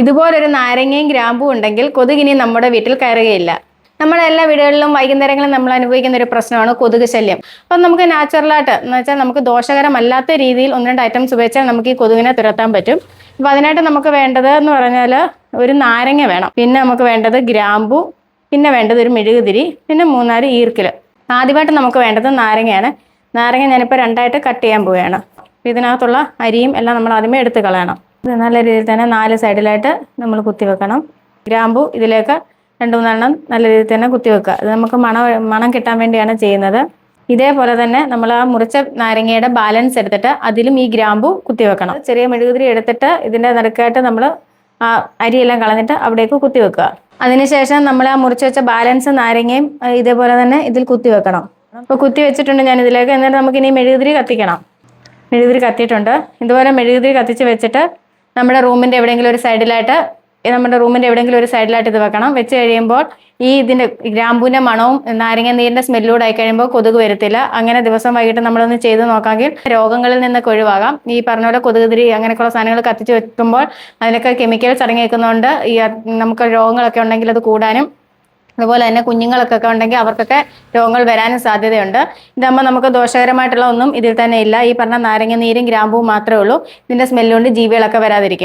ഇതുപോലൊരു നാരങ്ങയും ഗ്രാമ്പും ഉണ്ടെങ്കിൽ കൊതുകിനി നമ്മുടെ വീട്ടിൽ കയറുകയില്ല. നമ്മുടെ എല്ലാ വീടുകളിലും വൈകുന്നേരങ്ങളിൽ നമ്മൾ അനുഭവിക്കുന്ന ഒരു പ്രശ്നമാണ് കൊതുക് ശല്യം. അപ്പം നമുക്ക് നാച്ചുറലായിട്ട് എന്ന് വെച്ചാൽ നമുക്ക് ദോഷകരമല്ലാത്ത രീതിയിൽ ഒന്ന് രണ്ട് ഐറ്റംസ് ഉപയോഗിച്ചാൽ നമുക്ക് ഈ കൊതുകിനെ തുരത്താൻ പറ്റും. അപ്പം അതിനായിട്ട് നമുക്ക് വേണ്ടത് എന്ന് പറഞ്ഞാൽ ഒരു നാരങ്ങ വേണം. പിന്നെ നമുക്ക് വേണ്ടത് ഗ്രാമ്പു പിന്നെ വേണ്ടത് ഒരു മെഴുകുതിരി പിന്നെ മൂന്നാൽ ഈർക്കിൽ ആദ്യമായിട്ട് നമുക്ക് വേണ്ടത് നാരങ്ങയാണ്. നാരങ്ങ ഞാനിപ്പോൾ രണ്ടായിട്ട് കട്ട് ചെയ്യാൻ പോവുകയാണ്. ഇതിനകത്തുള്ള അരിയും എല്ലാം നമ്മൾ ആദ്യമേ എടുത്ത് കളയണം. നല്ല രീതിയിൽ തന്നെ നാല് സൈഡിലായിട്ട് നമ്മൾ കുത്തി വെക്കണം. ഗ്രാമ്പു ഇതിലേക്ക് രണ്ട് മൂന്നെണ്ണം നല്ല രീതിയിൽ തന്നെ കുത്തി വെക്കുക. ഇത് നമുക്ക് മണം മണം കിട്ടാൻ വേണ്ടിയാണ് ചെയ്യുന്നത്. ഇതേപോലെ തന്നെ നമ്മൾ ആ മുറിച്ച നാരങ്ങയുടെ ബാലൻസ് എടുത്തിട്ട് അതിലും ഈ ഗ്രാമ്പു കുത്തി വെക്കണം. ചെറിയ മെഴുകുതിരി എടുത്തിട്ട് ഇതിന്റെ നടുക്കായിട്ട് നമ്മൾ ആ അരിയെല്ലാം കളഞ്ഞിട്ട് അവിടേക്ക് കുത്തി വെക്കുക. അതിനുശേഷം നമ്മൾ ആ മുറിച്ച് വെച്ച ബാലൻസ് നാരങ്ങയും ഇതേപോലെ തന്നെ ഇതിൽ കുത്തി വെക്കണം. അപ്പോൾ കുത്തി വെച്ചിട്ടുണ്ട് ഞാൻ ഇതിലേക്ക്. എന്നിട്ട് നമുക്ക് ഇനി മെഴുകുതിരി കത്തിക്കണം. മെഴുകുതിരി കത്തിയിട്ടുണ്ട്. ഇതുപോലെ മെഴുകുതിരി കത്തിച്ച് വെച്ചിട്ട് നമ്മുടെ റൂമിന്റെ എവിടെയെങ്കിലും ഒരു സൈഡിലായിട്ട് ഈ നമ്മുടെ റൂമിന്റെ എവിടെയെങ്കിലും ഒരു സൈഡിലായിട്ട് ഇത് വെക്കണം. വെച്ച് കഴിയുമ്പോൾ ഈ ഇതിന്റെ ഗ്രാമ്പൂന്റെ മണവും നാരങ്ങ നീരിന്റെ സ്മെല്ലൂടെ ആയി കഴിയുമ്പോൾ കൊതുക് വരത്തില്ല. അങ്ങനെ ദിവസം വൈകിട്ട് നമ്മളൊന്ന് ചെയ്ത് നോക്കാമെങ്കിൽ രോഗങ്ങളിൽ നിന്നൊക്കെ ഒഴിവാകാം. ഈ പറഞ്ഞ പോലെ കൊതുകുതിരി അങ്ങനെയൊക്കെയുള്ള സാധനങ്ങൾ കത്തിച്ച് വെക്കുമ്പോൾ അതിനൊക്കെ കെമിക്കൽസ് അടങ്ങിയേക്കുന്നതുകൊണ്ട് ഈ അ- നമുക്ക് രോഗങ്ങളൊക്കെ ഉണ്ടെങ്കിൽ അത് കൂടാനും അതുപോലെ തന്നെ കുഞ്ഞുങ്ങൾക്കൊക്കെ ഉണ്ടെങ്കിൽ അവർക്കൊക്കെ രോഗങ്ങൾ വരാനും സാധ്യതയുണ്ട്. ഇതാകുമ്പോൾ നമുക്ക് ദോഷകരമായിട്ടുള്ള ഒന്നും ഇതിൽ തന്നെ ഇല്ല. ഈ പറഞ്ഞ നാരങ്ങ നീരും ഗ്രാമ്പൂവും മാത്രമേ ഉള്ളൂ. ഇതിന്റെ സ്മെല്ലുകൊണ്ട് ജീവികളൊക്കെ വരാതിരിക്കും.